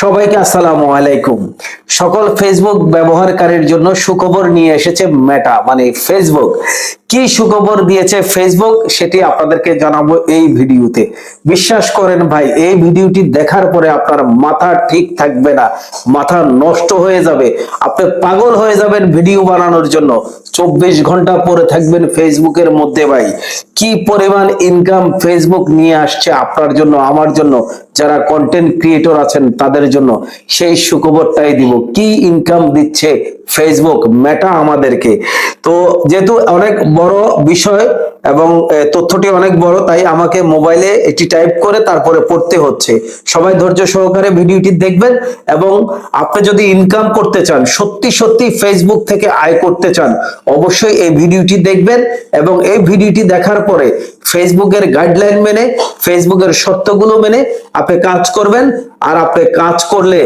সবাইকে আসসালামু আলাইকুম। সকল ফেসবুক ব্যবহারকারীর জন্য সুখবর নিয়ে এসেছে মেটা মানে ফেসবুক কি সুখবর দিয়েছে ফেসবুক সেটি আপনাদেরকে জানাব এই ভিডিওতে। বিশ্বাস করেন ভাই, এই ভিডিওটি দেখার পরে আপনার মাথা ঠিক থাকবে না, মাথা নষ্ট হয়ে যাবে। আপনি পাগল হয়ে যাবেন ভিডিও বানানোর জন্য। চব্বিশ ঘণ্টা পরে থাকবেন ফেসবুকের মধ্যে ভাই। কি পরিমাণ ইনকাম ফেসবুক নিয়ে আসছে আপনার জন্য, আমার জন্য? যারা কন্টেন্ট ক্রিয়েটর আছেন, তাদের জন্য সেই সুখবরটাই দিব। কি ইনকাম দিচ্ছে ফেসবুক মেটা আমাদেরকে? তো যেহেতু অনেক বড় বিষয় এবং তথ্যটি অনেক বড়, তাই আমাকে মোবাইলে এটি টাইপ করে তারপরে পড়তে হচ্ছে। সবাই ধৈর্য সহকারে ভিডিওটি দেখবেন এবং আপনি যদি ইনকাম করতে চান, সত্যি সত্যি ফেসবুক থেকে আয় করতে চান, অবশ্যই এই ভিডিওটি দেখবেন এবং এই ভিডিওটি দেখার পরে ফেসবুকের গাইডলাইন মেনে ফেসবুকের শর্তগুলো মেনে আপনি কাজ করবেন। আর আপনি কাজ করলে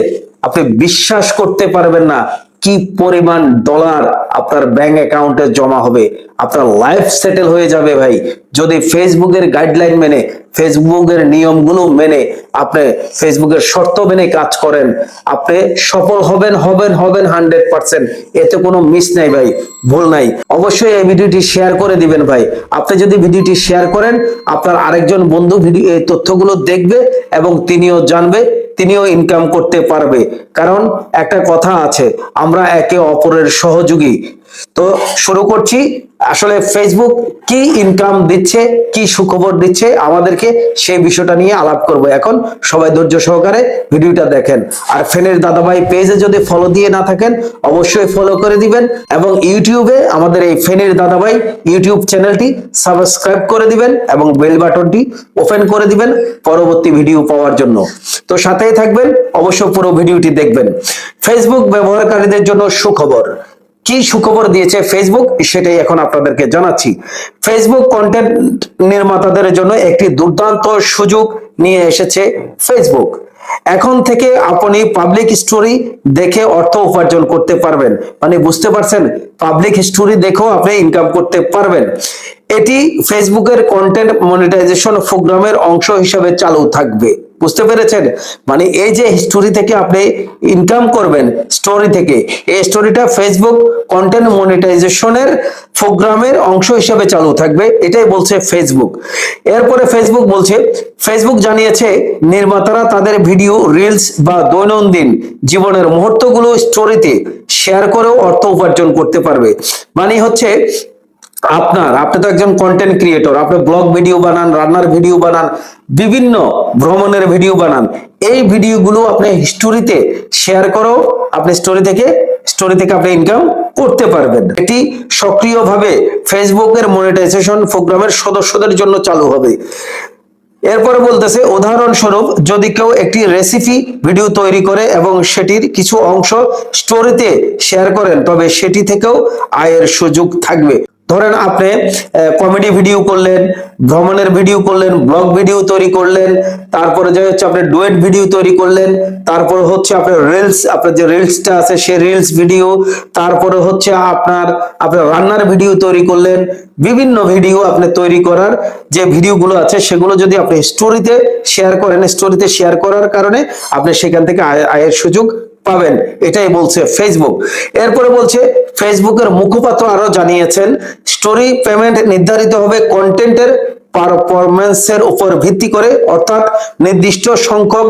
আপনি বিশ্বাস করতে পারবেন না কি পরিমাণ ডলার আপনার ব্যাংক অ্যাকাউন্টে জমা হবে? আপনার লাইফ সেটেল হয়ে যাবে ভাই। যদি ফেসবুকের গাইডলাইন মেনে ফেসবুকের নিয়মগুলো মেনে আপনি ফেসবুকের শর্ত মেনে কাজ করেন, আপনি সফল হবেন হবেন হবেন হান্ড্রেড পার্সেন্ট এতে কোনো মিস নাই ভাই, ভুল নাই। অবশ্যই এই ভিডিওটি শেয়ার করে দিবেন ভাই। আপনি যদি ভিডিওটি শেয়ার করেন, আপনার আরেকজন বন্ধু ভিডিও এই তথ্যগুলো দেখবে এবং তিনিও জানবে তিনিও ইনকাম করতে পারবে। কারণ একটা কথা আছে, আমরা একে অপরের সহযোগী। তো শুরু করছি আসলে ফেসবুক কি ইনকাম দিচ্ছে, কি সুখবর দিচ্ছে, আমাদেরকে সেই বিষয়টা নিয়ে আলাপ করব এখন। সবাই ধৈর্য সহকারে ভিডিওটা দেখেন। আর ফেনের দাদাভাই পেজে যদি ফলো দিয়ে না থাকেন, অবশ্যই ফলো করে দিবেন এবং ইউটিউবে আমাদের এই ফেনের দাদাভাই ইউটিউব চ্যানেলটি সাবস্ক্রাইব করে দিবেন এবং বেল বাটনটি ওপেন করে দিবেন পরবর্তী ভিডিও পাওয়ার জন্য। তো সাথেই থাকবেন, অবশ্য পুরো ভিডিওটি দেখবেন। ফেসবুক ব্যবহারকারীদের জন্য সুখবর। কি সুখবর দিয়েছে ফেসবুক সেটাই এখন আপনাদেরকে জানাচ্ছি। ফেসবুক কন্টেন্ট নির্মাতাদের জন্য একটি দুর্দান্ত সুযোগ নিয়ে এসেছে ফেসবুক এখন থেকে আপনি পাবলিক স্টোরি দেখে অর্থ উপার্জন করতে পারবেন। মানে বুঝতে পারছেন? পাবলিক স্টোরি দেখেও আপনি ইনকাম করতে পারবেন। এটি ফেসবুকের কন্টেন্ট মনিটাইজেশন প্রোগ্রামের অংশ হিসেবে চালু থাকবে। বুঝতে পেরেছেন? মানে এই যে স্টোরি থেকে আপনি ইনকাম করবেন স্টোরি থেকে, এই স্টোরিটা ফেসবুক কন্টেন্ট মনিটাইজেশনের প্রোগ্রামের অংশ হিসেবে চালু থাকবে, এটাই বলছে ফেসবুক এরপরে ফেসবুক বলছে ফেসবুক জানিয়েছে, নির্মাতারা তাদের ভিডিও রিলস বা দৈনন্দিন জীবনের মুহূর্তগুলো স্টোরিতে শেয়ার করেও অর্থ উপার্জন করতে পারবে। মানে হচ্ছে আপনার, আপনি তো একজন কন্টেন্ট ক্রিয়েটর আপনি ব্লগ ভিডিও বানান, রান্নার ভিডিও বানান, বিভিন্ন ভ্রমণের ভিডিও বানান, এই ভিডিওগুলো আপনি হিস্টোরিতে শেয়ার করো আপনি স্টোরি থেকে স্টোরি থেকে আপনি ইনকাম করতে পারবেন। এটি সক্রিয়ভাবে ফেসবুকের মনিটাইজেশন প্রোগ্রামের সদস্যদের জন্য চালু হবে। এরপরে বলতেছে, উদাহরণস্বরূপ, যদি কেউ একটি রেসিপি ভিডিও তৈরি করে এবং সেটির কিছু অংশ স্টোরিতে শেয়ার করেন, তবে সেটি থেকেও আয়ের সুযোগ থাকবে। ধরেন আপনি কমেডি ভিডিও করলেন, ভ্রমণের ভিডিও করলেন ব্লগ ভিডিও তৈরি করলেন, তারপরে যে হচ্ছে আপনি ডুয়েট ভিডিও তৈরি করলেন, তারপরে হচ্ছে আপনার রিলস আপনার যে রিলসটা আছে সেই রিলস ভিডিও তারপরে হচ্ছে আপনার আপনার রান্নার ভিডিও তৈরি করলেন, বিভিন্ন ভিডিও আপনি তৈরি করার যে ভিডিওগুলো আছে, সেগুলো যদি আপনি স্টোরিতে শেয়ার করেন স্টোরিতে শেয়ার করার কারণে আপনি সেখান থেকে আয়- আয়ের সুযোগ পাবেন। এটাই বলছে ফেসবুক এরপরে বলছে ফেসবুকের মুখপাত্র আরও জানিয়েছেন স্টোরি পেমেন্ট নির্ধারিত হবে কন্টেন্টের পারফরমেন্সের উপর ভিত্তি করে, অর্থাৎ নির্দিষ্ট সংখ্যক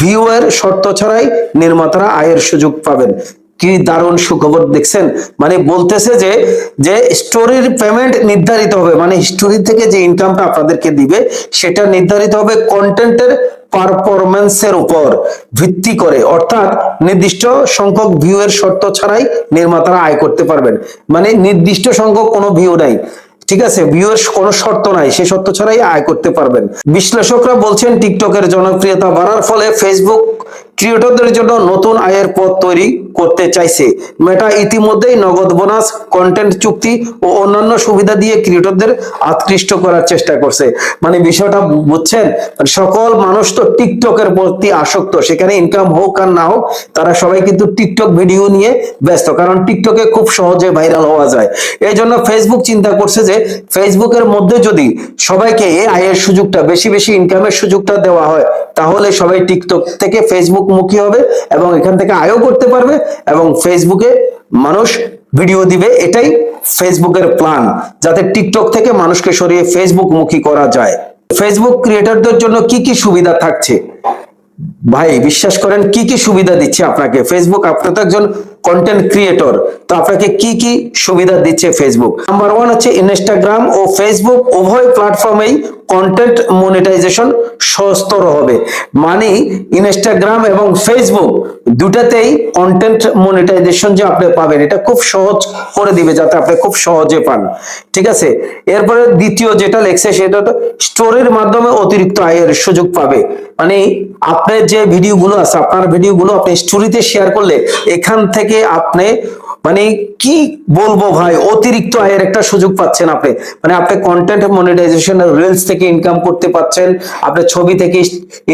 ভিউয়ের শর্ত ছাড়াই নির্মাতারা আয়ের সুযোগ পাবেন। কি দারুণ সুখবর দেখছেন? মানে বলতেছে যে যে স্টোরির পেমেন্ট নির্ধারিত হবে মানে স্টোরি থেকে যে ইনকামটা আপনাদেরকে দিবে, সেটা নির্ধারিত হবে কন্টেন্টের পারফরমেন্সের উপর ভিত্তি করে, অর্থাৎ নির্দিষ্ট সংখ্যক ভিউ এর শর্ত ছাড়াই নির্মাতারা আয় করতে পারবেন। মানে নির্দিষ্ট সংখ্যক কোনো ভিউ নাই। ঠিক আছে? ভিউয়ের কোন শর্ত নাই সে শর্ত ছাড়াই আয় করতে পারবেন। বিশ্লেষকরা বলছেন, টিকটকের জনপ্রিয়তা বাড়ার ফলে ফেসবুক ক্রিয়েটরদের জন্য নতুন আয়ের পথ তৈরি করতে চাইছে। মেটা ইতিমধ্যেই নগদ বোনাস কন্টেন্ট চুক্তি ও অন্যান্য সুবিধা দিয়ে ক্রিয়েটরদের আকৃষ্ট করার চেষ্টা করছে। মানে বিষয়টা বুঝছেন? মানে সকল মানুষ তো টিকটকের প্রতি আসক্ত। সেখানে ইনকাম হোক আর না হোক, তারা সবাই কিন্তু টিকটক ভিডিও নিয়ে ব্যস্ত। কারণ টিকটকে খুব সহজে ভাইরাল হওয়া যায়। এই জন্য ফেসবুক চিন্তা করছে যে ফেসবুকের মধ্যে যদি সবাইকে এই আয়ের সুযোগটা, বেশি বেশি ইনকামের সুযোগটা দেওয়া হয় তাহলে সবাই টিকটক থেকে ফেসবুক মুখী হবে এবং এখান থেকে আয়ও করতে পারবে এবং ফেসবুকে মানুষ ভিডিও দিবে, এটাই ফেসবুকের প্ল্যান যাতে টিকটক থেকে মানুষকে সরিয়ে ফেসবুক মুখী করা যায়। ফেসবুক ক্রিয়েটরদের জন্য কি কি সুবিধা থাকছে? ভাই, বিশ্বাস করেন কি কি সুবিধা দিচ্ছে আপনাকে? ফেসবুক আপনি তো একজন কন্টেন্ট ক্রিয়েটর তো আপনাকে কি কি সুবিধা দিচ্ছে ফেসবুক নাম্বার ওয়ান হচ্ছে ইনস্টাগ্রাম ও ফেসবুক উভয় প্ল্যাটফর্মেই কন্টেন্ট মনিটাইজেশন সস্তর হবে। মানে ইনস্টাগ্রাম এবং ফেসবুক দুটাতেই কন্টেন্ট মনিটাইজেশন যে আপনি পাবেন, এটা খুব সহজ করে দিবে যাতে আপনি খুব সহজে পান। ঠিক আছে? এরপরে দ্বিতীয় যেটা লেখছে সেটা তো স্টোরির মাধ্যমে অতিরিক্ত আয়ের সুযোগ পাবে। মানে আপনার যে ভিডিওগুলো আছে, আপনার ভিডিওগুলো আপনি স্টোরিতে শেয়ার করলে এখান থেকে আপনি মানে কি বলব ভাই, অতিরিক্ত আয়ের একটা সুযোগ পাচ্ছেন আপনি। মানে আপনি কন্টেন্ট মনিটাইজেশন রিলস থেকে ইনকাম করতে পাচ্ছেন, আপনি ছবি থেকে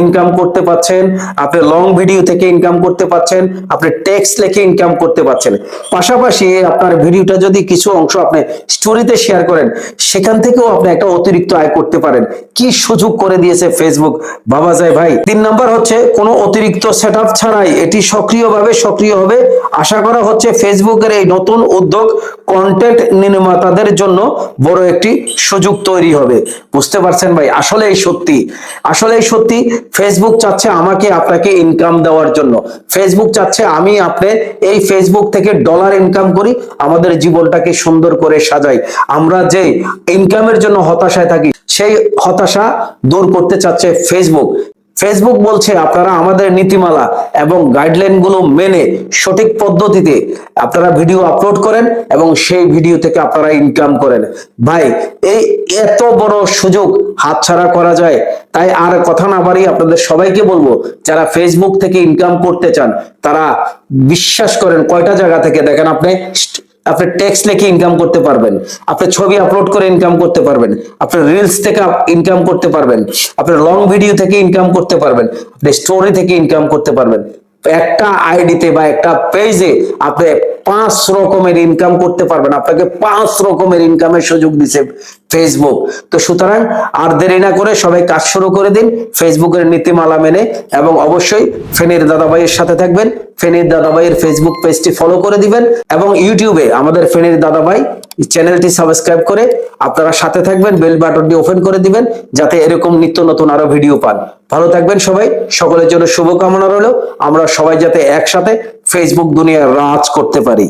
ইনকাম করতে পাচ্ছেন, আপনি লং ভিডিও থেকে ইনকাম করতে পাচ্ছেন, আপনি টেক্সট লিখে ইনকাম করতে পাচ্ছেন। পাশাপাশি আপনার ভিডিওটা যদি কিছু অংশ আপনি স্টোরিতে শেয়ার করেন, সেখান থেকেও আপনি একটা অতিরিক্ত আয় করতে পারেন। কি সুযোগ করে দিয়েছে ফেসবুক বাবা যায় ভাই। তিন নাম্বার হচ্ছে, কোনো অতিরিক্ত সেটআপ ছাড়াই এটি সক্রিয়ভাবে সক্রিয় হবে। আশা করা হচ্ছে ফেসবুকের এই নতুন উদ্যোগ কন্টেন্ট নির্মাতাদের জন্য বড় একটি সুযোগ তৈরি হবে। বুঝতে পারছেন ভাই? আসলে এই সত্যি। আসলে এই সত্যি ফেসবুক চাচ্ছে আমাকে, আপনাকে ইনকাম দেওয়ার জন্য। ফেসবুক চাচ্ছে আমি আপনি এই ফেসবুক থেকে ডলার ইনকাম করি, আমাদের জীবনটাকে সুন্দর করে সাজাই। আমরা যে ইনকামের জন্য হতাশায় থাকি, সেই হতাশা দূর করতে চাচ্ছে ফেসবুক ফেসবুক বলছে আপনারা আমাদের নীতিমালা এবং গাইডলাইনগুলো মেনে সঠিক পদ্ধতিতে আপনারা ভিডিও আপলোড করেন এবং সেই ভিডিও থেকে আপনারা ইনকাম করেন। ভাই, এই এত বড় সুযোগ হাতছাড়া করা যায়, তাই আর কথা না বাড়িয়ে আপনাদের সবাইকে বলব, যারা ফেসবুক থেকে ইনকাম করতে চান, তারা বিশ্বাস করেন কয়টা জায়গা থেকে দেখেন আপনি? আপনি টেক্সট লিখে ইনকাম করতে পারবেন, আপনি ছবি আপলোড করে ইনকাম করতে পারবেন, আপনি রিলস থেকে ইনকাম করতে পারবেন, আপনি লং ভিডিও থেকে ইনকাম করতে পারবেন, আপনি স্টোরি থেকে ইনকাম করতে পারবেন। একটা আইডিতে বা একটা পেজে আপনি পাঁচ রকমের ইনকাম করতে পারবেন। আপনাকে পাঁচ রকমের ইনকামের সুযোগ দিছে ফেসবুক তো সুতরাং আর দেরি না করে সবাই কাজ শুরু করে দিন ফেসবুকের নীতিমালা মেনে এবং অবশ্যই ফেনীর দাদাভাইয়ের সাথে থাকবেন। ফেনীর দাদাভাইয়ের ফেসবুক পেজটি ফলো করে দিবেন এবং ইউটিউবে আমাদের ফেনীর দাদাভাই চ্যানেলটি সাবস্ক্রাইব করে আপনারা সাথে থাকবেন বেল বাটনটি ওপেন করে দিবেন, যাতে এরকম নিত্য নতুন আরও ভিডিও পান। ভালো থাকবেন সবাই। সকলের জন্য শুভকামনা রইল। আমরা সবাই যাতে একসাথে ফেসবুক দুনিয়ায় রাজ করতে পারি।